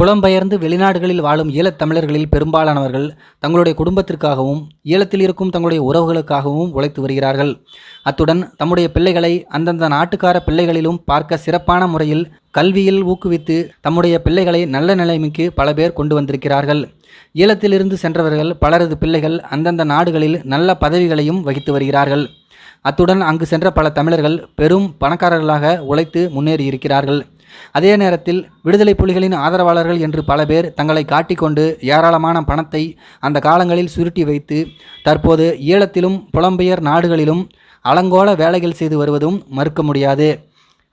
புலம்பெயர்ந்து வெளிநாடுகளில் வாழும் ஈழத் தமிழர்களில் பெரும்பாலானவர்கள் தங்களுடைய குடும்பத்திற்காகவும் ஈழத்தில் இருக்கும் தங்களுடைய உறவுகளுக்காகவும் உழைத்து வருகிறார்கள். அத்துடன் தம்முடைய பிள்ளைகளை அந்தந்த நாட்டுக்கார பிள்ளைகளிலும் பார்க்க சிறப்பான முறையில் கல்வியில் ஊக்குவித்து தம்முடைய பிள்ளைகளை நல்ல நிலைமைக்கு பல பேர் கொண்டு வந்திருக்கிறார்கள். ஈழத்திலிருந்து சென்றவர்கள் பலரது பிள்ளைகள் அந்தந்த நாடுகளில் நல்ல பதவிகளையும் வகித்து வருகிறார்கள். அத்துடன் அங்கு சென்ற பல தமிழர்கள் பெரும் பணக்காரர்களாக உழைத்து முன்னேறியிருக்கிறார்கள். அதே நேரத்தில் விடுதலை புலிகளின் ஆதரவாளர்கள் என்று பல பேர் தங்களை காட்டிக்கொண்டு ஏராளமான பணத்தை அந்த காலங்களில் சுருட்டி வைத்து தற்போது ஈழத்திலும் புலம்பெயர் நாடுகளிலும் அலங்கோல வேலைகள் செய்து வருவதும் மறுக்க முடியாது.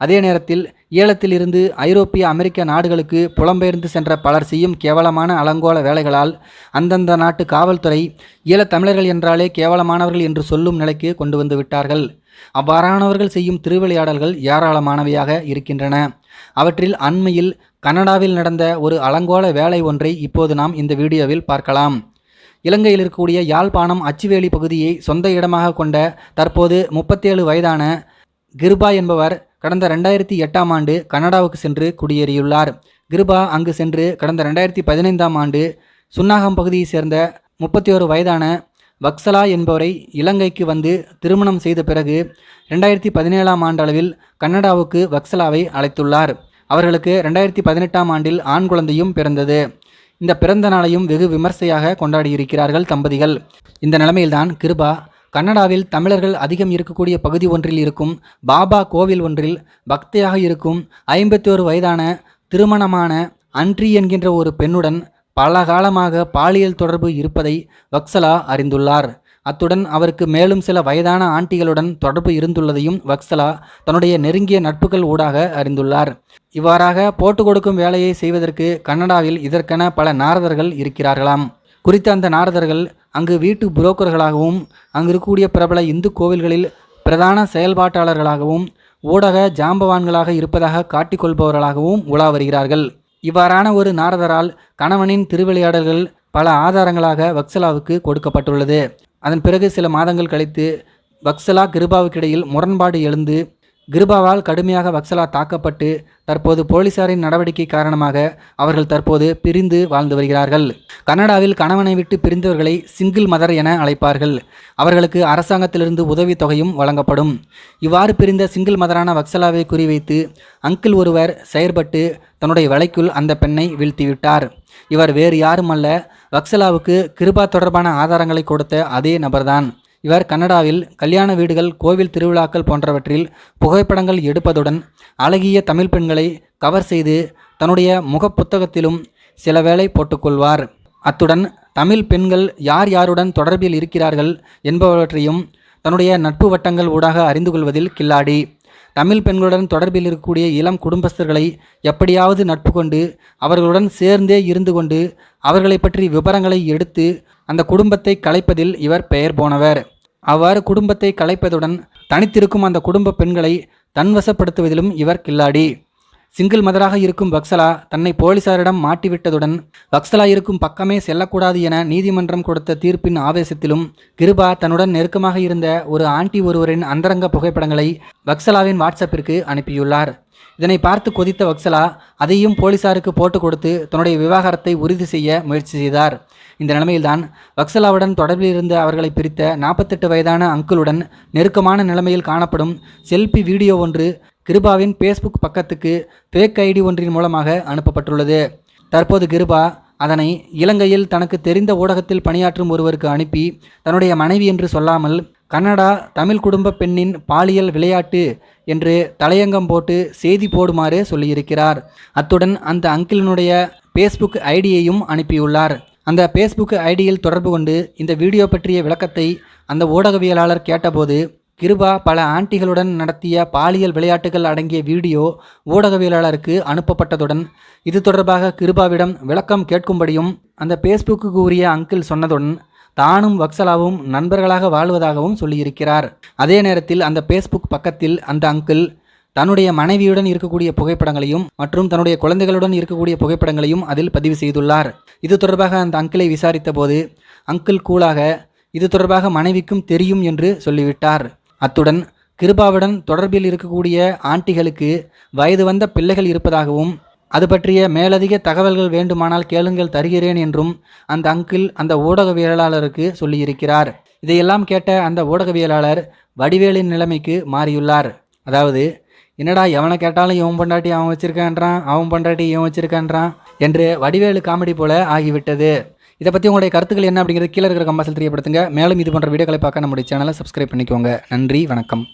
அதே நேரத்தில் ஈழத்திலிருந்து ஐரோப்பிய அமெரிக்க நாடுகளுக்கு புலம்பெயர்ந்து சென்ற பலர் செய்யும் கேவலமான அலங்கோல வேலைகளால் அந்தந்த நாட்டு காவல்துறை ஈழத்தமிழர்கள் என்றாலே கேவலமானவர்கள் என்று சொல்லும் நிலைக்கு கொண்டு வந்து விட்டார்கள். அவ்வாறானவர்கள் செய்யும் திருவிளையாடல்கள் ஏராளமானவையாக இருக்கின்றன. அவற்றில் அண்மையில் கனடாவில் நடந்த ஒரு அலங்கோல வேலை ஒன்றை இப்போது நாம் இந்த வீடியோவில் பார்க்கலாம். இலங்கையில் இருக்கக்கூடிய யாழ்ப்பாணம் அச்சுவேலி பகுதியை சொந்த இடமாக கொண்ட தற்போது முப்பத்தேழு வயதான கிருபா என்பவர் கடந்த ரெண்டாயிரத்தி எட்டாம் ஆண்டு கனடாவுக்கு சென்று குடியேறியுள்ளார். கிருபா அங்கு சென்று கடந்த ரெண்டாயிரத்தி பதினைந்தாம் ஆண்டு சுன்னாகம் பகுதியைச் சேர்ந்த முப்பத்தி ஒரு வயதான வக்சலா என்பவரை இலங்கைக்கு வந்து திருமணம் செய்த பிறகு ரெண்டாயிரத்தி பதினேழாம் ஆண்டளவில் கனடாவுக்கு வக்சலாவை அழைத்துள்ளார். அவர்களுக்கு ரெண்டாயிரத்தி பதினெட்டாம் ஆண்டில் ஆண் குழந்தையும் பிறந்தது. இந்த பிறந்த நாளையும் வெகு விமர்சையாக கொண்டாடியிருக்கிறார்கள் தம்பதிகள். இந்த நிலைமையில்தான் கிருபா கன்னடாவில் தமிழர்கள் அதிகம் இருக்கக்கூடிய பகுதி ஒன்றில் இருக்கும் பாபா கோவில் ஒன்றில் பக்தியாக இருக்கும் ஐம்பத்தி ஒரு வயதான திருமணமான அன்றி என்கின்ற ஒரு பெண்ணுடன் பல காலமாக பாலியல் தொடர்பு இருப்பதை வக்சலா அறிந்துள்ளார். அத்துடன் அவருக்கு மேலும் சில வயதான ஆண்டிகளுடன் தொடர்பு இருந்துள்ளதையும் வக்சலா தன்னுடைய நெருங்கிய நட்புகள் ஊடாக அறிந்துள்ளார். இவ்வாறாக போட்டு கொடுக்கும் வேலையை செய்வதற்கு கனடாவில் இதற்கென பல நாரதர்கள் இருக்கிறார்களாம். குறித்த அந்த நாரதர்கள் அங்கு வீட்டு புரோக்கர்களாகவும் அங்கு இருக்கக்கூடிய பிரபல இந்து கோவில்களில் பிரதான செயல்பாட்டாளர்களாகவும் ஊடக ஜாம்பவான்களாக இருப்பதாக காட்டிக்கொள்பவர்களாகவும் உலா வருகிறார்கள். இவ்வாறான ஒரு நாரதரால் கணவனின் திருவிளையாடல்கள் பல ஆதாரங்களாக வக்சலாவுக்கு கொடுக்கப்பட்டுள்ளது. அதன் பிறகு சில மாதங்கள் கழித்து வக்சலா கிருபாவுக்கிடையில் முரண்பாடு எழுந்து கிருபாவால் கடுமையாக வக்சலா தாக்கப்பட்டு தற்போது போலீசாரின் நடவடிக்கை காரணமாக அவர்கள் தற்போது பிரிந்து வாழ்ந்து வருகிறார்கள். கனடாவில் கணவனை விட்டு பிரிந்தவர்களை சிங்கிள் மதர் என அழைப்பார்கள். அவர்களுக்கு அரசாங்கத்திலிருந்து உதவித் தொகையும் வழங்கப்படும். இவ்வாறு பிரிந்த சிங்கிள் மதரான வக்சலாவை குறிவைத்து அங்கிள் ஒருவர் செயற்பட்டு தன்னுடைய வலைக்குள் அந்த பெண்ணை வீழ்த்திவிட்டார். இவர் வேறு யாரும் அல்ல வக்சலாவுக்கு கிருபா தொடர்பான ஆதாரங்களை கொடுத்த அதே நபர்தான். இவர் கனடாவில் கல்யாண வீடுகள் கோவில் திருவிழாக்கள் போன்றவற்றில் புகைப்படங்கள் எடுப்பதுடன் அழகிய தமிழ் பெண்களை கவர் செய்து தன்னுடைய முகப்புத்தகத்திலும் சில வேளை போட்டுக்கொள்வார். அத்துடன் தமிழ் பெண்கள் யார் யாருடன் தொடர்பில் இருக்கிறார்கள் என்பவற்றையும் தன்னுடைய நட்பு வட்டங்கள் ஊடாக அறிந்து கொள்வதில் கில்லாடி. தமிழ் பெண்களுடன் தொடர்பில் இருக்கக்கூடிய இளம் குடும்பஸ்தர்களை எப்படியாவது நட்பு கொண்டு அவர்களுடன் சேர்ந்தே இருந்து கொண்டு அவர்களை பற்றி விவரங்களை எடுத்து அந்த குடும்பத்தை கலைப்பதில் இவர் பெயர் போனவர். அவ்வாறு குடும்பத்தை கலைப்பதுடன் தனித்திருக்கும் அந்த குடும்ப பெண்களை தன்வசப்படுத்துவதிலும் இவர் கில்லாடி. சிங்கிள் மதராக இருக்கும் வக்சலா தன்னை போலீசாரிடம் மாட்டிவிட்டதுடன் வக்சலா இருக்கும் பக்கமே செல்லக்கூடாது என நீதிமன்றம் கொடுத்த தீர்ப்பின் ஆவேசத்திலும் கிருபா தன்னுடன் நெருக்கமாக இருந்த ஒரு ஆண்டி ஒருவரின் அந்தரங்க புகைப்படங்களை வக்சலாவின் வாட்ஸ்அப்பிற்கு அனுப்பியுள்ளார். இதனை பார்த்து கொதித்த வக்சலா அதையும் போலீசாருக்கு போட்டு கொடுத்து தன்னுடைய விவாகரத்தை உறுதி செய்ய முயற்சி செய்தார். இந்த நிலைமையில்தான் வக்சலாவுடன் தொடர்பில் இருந்த அவர்களை பிரித்த நாற்பத்தெட்டு வயதான அங்கிளுடன் நெருக்கமான நிலைமையில் காணப்படும் செல்ஃபி வீடியோ ஒன்று கிருபாவின் ஃபேஸ்புக் பக்கத்துக்கு ஃபேக் ஐடி ஒன்றின் மூலமாக அனுப்பப்பட்டுள்ளது. தற்போது கிருபா அதனை இலங்கையில் தனக்கு தெரிந்த ஊடகத்தில் பணியாற்றும் ஒருவருக்கு அனுப்பி தன்னுடைய மனைவி என்று சொல்லாமல் கன்னடா தமிழ் குடும்ப பெண்ணின் பாலியல் விளையாட்டு என்று தலையங்கம் போட்டு செய்தி போடுமாறு சொல்லியிருக்கிறார். அத்துடன் அந்த அங்கிளினுடைய ஃபேஸ்புக் ஐடியையும் அனுப்பியுள்ளார். அந்த ஃபேஸ்புக் ஐடியில் தொடர்பு கொண்டு இந்த வீடியோ பற்றிய விளக்கத்தை அந்த ஊடகவியலாளர் கேட்டபோது கிருபா பல ஆண்டிகளுடன் நடத்திய பாலியல் விளையாட்டுகள் அடங்கிய வீடியோ ஊடகவியலாளருக்கு அனுப்பப்பட்டதுடன் இது தொடர்பாக கிருபாவிடம் விளக்கம் கேட்கும்படியும் அந்த ஃபேஸ்புக்கு கூறிய அங்கிள் சொன்னதுடன் தானும் வக்சலாவும் நண்பர்களாக வாழ்வதாகவும் சொல்லியிருக்கிறார். அதே நேரத்தில் அந்த ஃபேஸ்புக் பக்கத்தில் அந்த அங்கிள் தன்னுடைய மனைவியுடன் இருக்கக்கூடிய புகைப்படங்களையும் மற்றும் தன்னுடைய குழந்தைகளுடன் இருக்கக்கூடிய புகைப்படங்களையும் அதில் பதிவு செய்துள்ளார். இது தொடர்பாக அந்த அங்கிளை விசாரித்த போது அங்கிள் கூலாக இது தொடர்பாக மனைவிக்கும் தெரியும் என்று சொல்லிவிட்டார். அத்துடன் கிருபாவுடன் தொடர்பில் இருக்கக்கூடிய ஆண்டிகளுக்கு வயது வந்த பிள்ளைகள் இருப்பதாகவும் அது பற்றிய மேலதிக தகவல்கள் வேண்டுமானால் கேளுங்கள் தருகிறேன் என்றும் அந்த அங்கிள் அந்த ஊடகவியலாளருக்கு சொல்லியிருக்கிறார். இதையெல்லாம் கேட்ட அந்த ஊடகவியலாளர் வடிவேலின் நிலைமைக்கு மாறியுள்ளார். அதாவது என்னடா எவனை கேட்டாலும் இவன் பொண்டாட்டி அவன் வச்சிருக்கான்றான் அவன் பொண்டாட்டி இவன் வச்சிருக்கான்றான் என்று வடிவேலு காமெடி போல ஆகிவிட்டது. இதை பற்றி உங்களுடைய கருத்துக்கள் என்ன அப்படிங்கிறது கீழே இருக்கிற கம்பாசல் தெரியப்படுத்துங்க. மேலும் இது போன்ற வீடியோக்களை பார்க்க நம்முடைய சேனலை சப்ஸ்கிரைப் பண்ணிக்கோங்க. நன்றி வணக்கம்.